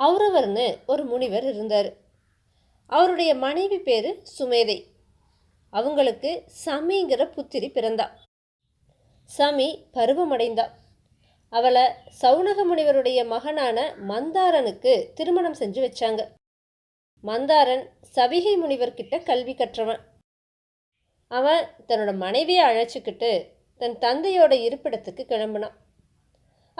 அவுரவர்னு ஒரு முனிவர் இருந்தார். அவருடைய மனைவி பேர் சுமேதை. அவங்களுக்கு சமிங்கிற புத்திரி பிறந்தா. சமி பருவமடைந்தா. அவளை சௌனக முனிவருடைய மகனான மந்தாரனுக்கு திருமணம் செஞ்சு வச்சாங்க. மந்தாரன் சவிகை முனிவர்கிட்ட கல்வி கற்றவன். அவன் தன்னோட மனைவியை அழைச்சிக்கிட்டு தன் தந்தையோட இருப்பிடத்துக்கு கிளம்பினான்.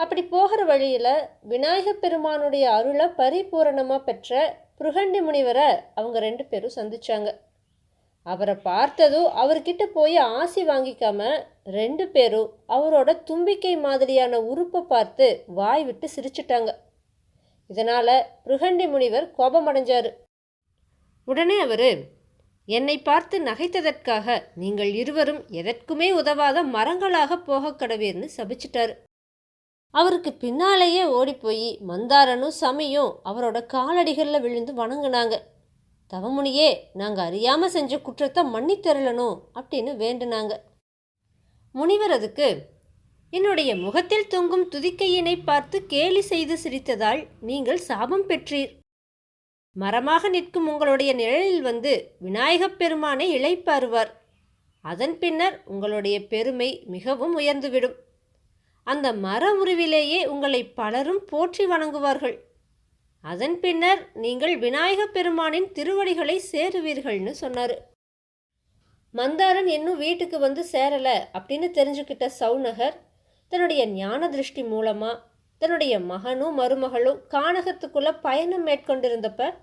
அப்படி போகிற வழியில் விநாயகப் பெருமானுடைய அருளை பரிபூரணமாக பெற்ற புருகண்டி முனிவரை அவங்க ரெண்டு பேரும் சந்திச்சாங்க. அவரை பார்த்ததும் அவர்கிட்ட போய் ஆசி வாங்கிக்காம ரெண்டு பேரும் அவரோட தும்பிக்கை மாதிரியான உறுப்பை பார்த்து வாய் விட்டு சிரிச்சிட்டாங்க. இதனால் புருகண்டி முனிவர் கோபமடைஞ்சார். உடனே அவர் என்னை பார்த்து நகைத்ததற்காக நீங்கள் இருவரும் எதற்குமே உதவாத மரங்களாக போக கடவீர்னு சபிச்சிட்டாரு. அவருக்கு பின்னாலேயே ஓடிப்போய் மந்தாரனும் சமியும் அவரோட காலடிகளில் விழுந்து வணங்குனாங்க. தவமுனியே நாங்கள் அறியாமல் செஞ்ச குற்றத்தை மன்னித்தரலணும் அப்படின்னு வேண்டுனாங்க. முனிவர் அதுக்கு என்னுடைய முகத்தில் தொங்கும் துதிக்கையினை பார்த்து கேலி செய்து சிரித்ததால் நீங்கள் சாபம் பெற்றீர். மரமாக நிற்கும் உங்களுடைய நிழலில் வந்து விநாயகப் பெருமானை இழைப்பாருவார் அதன் பின்னர் உங்களுடைய பெருமை மிகவும் உயர்ந்துவிடும். அந்த மர உருவிலேயே உங்களை பலரும் போற்றி வணங்குவார்கள். அதன் பின்னர் நீங்கள் விநாயகப் பெருமானின் திருவடிகளை சேருவீர்கள்னு சொன்னார். மந்தாரன் இன்னும் வீட்டுக்கு வந்து சேரலை அப்படின்னு தெரிஞ்சுக்கிட்ட சவுநகர் தன்னுடைய ஞான திருஷ்டி மூலமாக தன்னுடைய மகனும் மருமகளும் கானகத்துக்குள்ளே பயணம் மேற்கொண்டிருந்தப்ப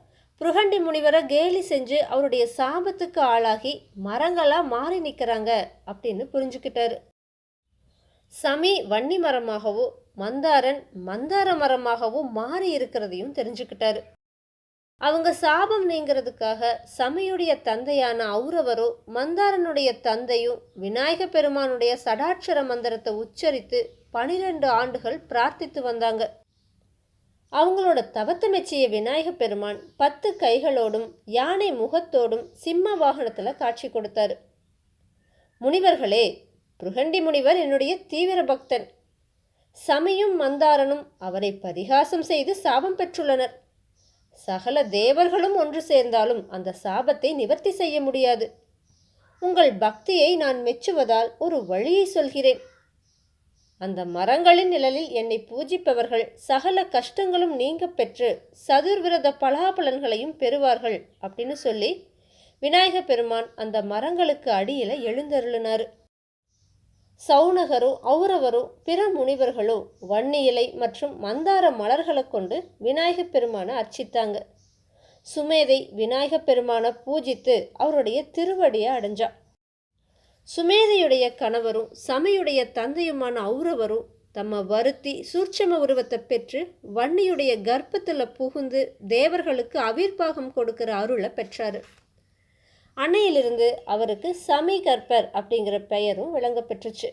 புருகண்டி முனிவரை கேலி செஞ்சு அவருடைய சாபத்துக்கு ஆளாகி மரங்களாக மாறி நிற்கிறாங்க அப்படின்னு புரிஞ்சுக்கிட்டாரு. சமி வன்னி மரமாகவோ மந்தாரன் மந்தார மரமாகவோ மாறி இருக்கிறதையும் தெரிஞ்சுக்கிட்டாரு. அவங்க சாபம் நீங்கிறதுக்காக சமையுடைய தந்தையான ஔரவரோ மந்தாரனுடைய தந்தையும் விநாயக பெருமானுடைய சடாட்சர மந்திரத்தை உச்சரித்து பனிரெண்டு ஆண்டுகள் பிரார்த்தித்து வந்தாங்க. அவங்களோட தவத்தை மெச்சிய விநாயக பெருமான் பத்து கைகளோடும் யானை முகத்தோடும் சிம்ம வாகனத்தில் காட்சி கொடுத்தாரு. முனிவர்களே புருகண்டி முனிவர் என்னுடைய தீவிர பக்தன். சமியும் மந்தாரனும் அவரை பரிகாசம் செய்து சாபம் பெற்றுள்ளனர். சகல தேவர்களும் ஒன்று சேர்ந்தாலும் அந்த சாபத்தை நிவர்த்தி செய்ய முடியாது. உங்கள் பக்தியை நான் மெச்சுவதால் ஒரு வழியை சொல்கிறேன். அந்த மரங்களின் நிழலில் என்னை பூஜிப்பவர்கள் சகல கஷ்டங்களும் நீங்க பெற்று சதுர்விரத பலாபலன்களையும் பெறுவார்கள் அப்படின்னு சொல்லி விநாயக பெருமான் அந்த மரங்களுக்கு அடியில் எழுந்தருளினார். சௌனகரோ ஔரவரோ பிற முனிவர்களோ வன்னி இலை மற்றும் மந்தார மலர்களை கொண்டு விநாயகப் பெருமானை அர்ச்சித்தாங்க. சுமேதை விநாயகப் பெருமானை பூஜித்து அவருடைய திருவடியை அடைஞ்சா சுமேதையுடைய கணவரும் சமையுடைய தந்தையுமான ஔரவரும் தம்ம வருத்தி சூட்சம உருவத்தை பெற்று வன்னியுடைய கர்ப்பத்தில் புகுந்து தேவர்களுக்கு அவிர்பாகம் கொடுக்கிற அருளை பெற்றாரு. அன்னையிலிருந்து அவருக்கு சமீகற்பர் அப்படிங்கிற பெயரும் விளங்க பெற்றுச்சு.